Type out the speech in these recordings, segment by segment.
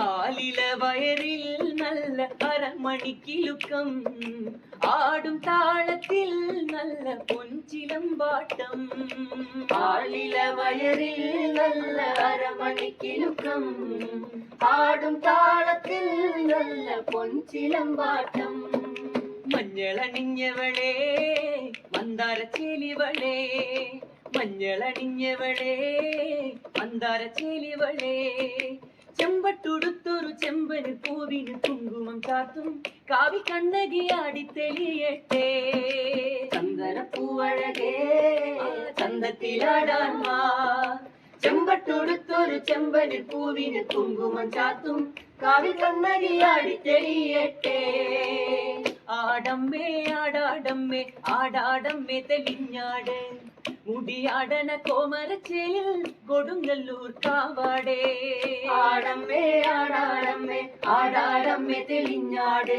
ആലില വയറിൽ നല്ല അരമണിക്കിലുക്കം. ആടും താളത്തിൽ നല്ല പൊൻചിലമ്പാട്ടം ആളില വയറിൽ നല്ല അരമണിക്കിലുക്കം. ആടും താളത്തിൽ നല്ല പൊൻചിലമ്പാട്ടം മഞ്ഞളണിഞ്ഞവളെ മന്ദാര ചേലിവളെ മഞ്ഞളണിഞ്ഞവളെ മന്ദാര ചേലിവളെ ചെമ്പട്ടുടുത്തൊരു ചെമ്പന് പൂവിന് കുങ്കുമം കാത്തും കാവി കണ്ണകിയാടി തെളിയട്ടെ. ചന്ദനപ്പൂവഴകേ ചന്തത്തിലാടാൻ വാ. ചെമ്പട്ടുടുത്തൊരു ചെമ്പന് പൂവിന് കുങ്കുമം ചാത്തും കാവി കണ്ണകിയാടി തെളിയട്ടെ. ആടമ്മേ ആടാടമ്മേ ആടാടമ്മേ തെളിഞ്ഞാട്. മുടിയാടന കോമരച്ചേൽ കൊടുങ്ങല്ലൂർ കാവാടേ. ആടമ്മേ ആടാടമ്മേ ആടാടമ്മേ തെളിഞ്ഞാട്.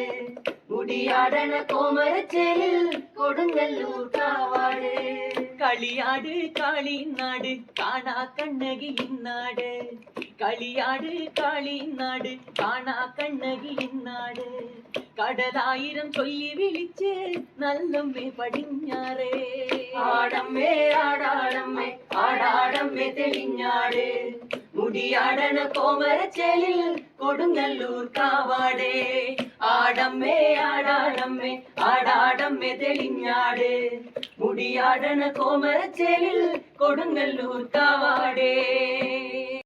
മുടിയാടന കോമരച്ചേലിൽ കൊടുങ്ങല്ലൂർ കാവാട്. കളിയാട് കാളിനാട് കാണാ കണ്ണകി ഇന്നാട്. കളിയാട് കാളിനാട് കാണാ കണ്ണകി ഇന്നാട്. കടലായിരം ചൊല്ലി വിളിച്ച് നല്ലമ്മേ പടിഞ്ഞാറേ. ആടമ്മേ ആടാടമ്മേ ആടാടമ്മേ തെളിഞ്ഞാട്. മുടിയാടണ കോമരച്ചേലിൽ കൊടുങ്ങല്ലൂർ കാവാടേ. ആടമ്മേ ആടാടമ്മേ ആടാടമ്മേ തെളിഞ്ഞാട്. മുടിയാടണ കോമരച്ചേലിൽ കൊടുങ്ങല്ലൂർ കാവാടേ.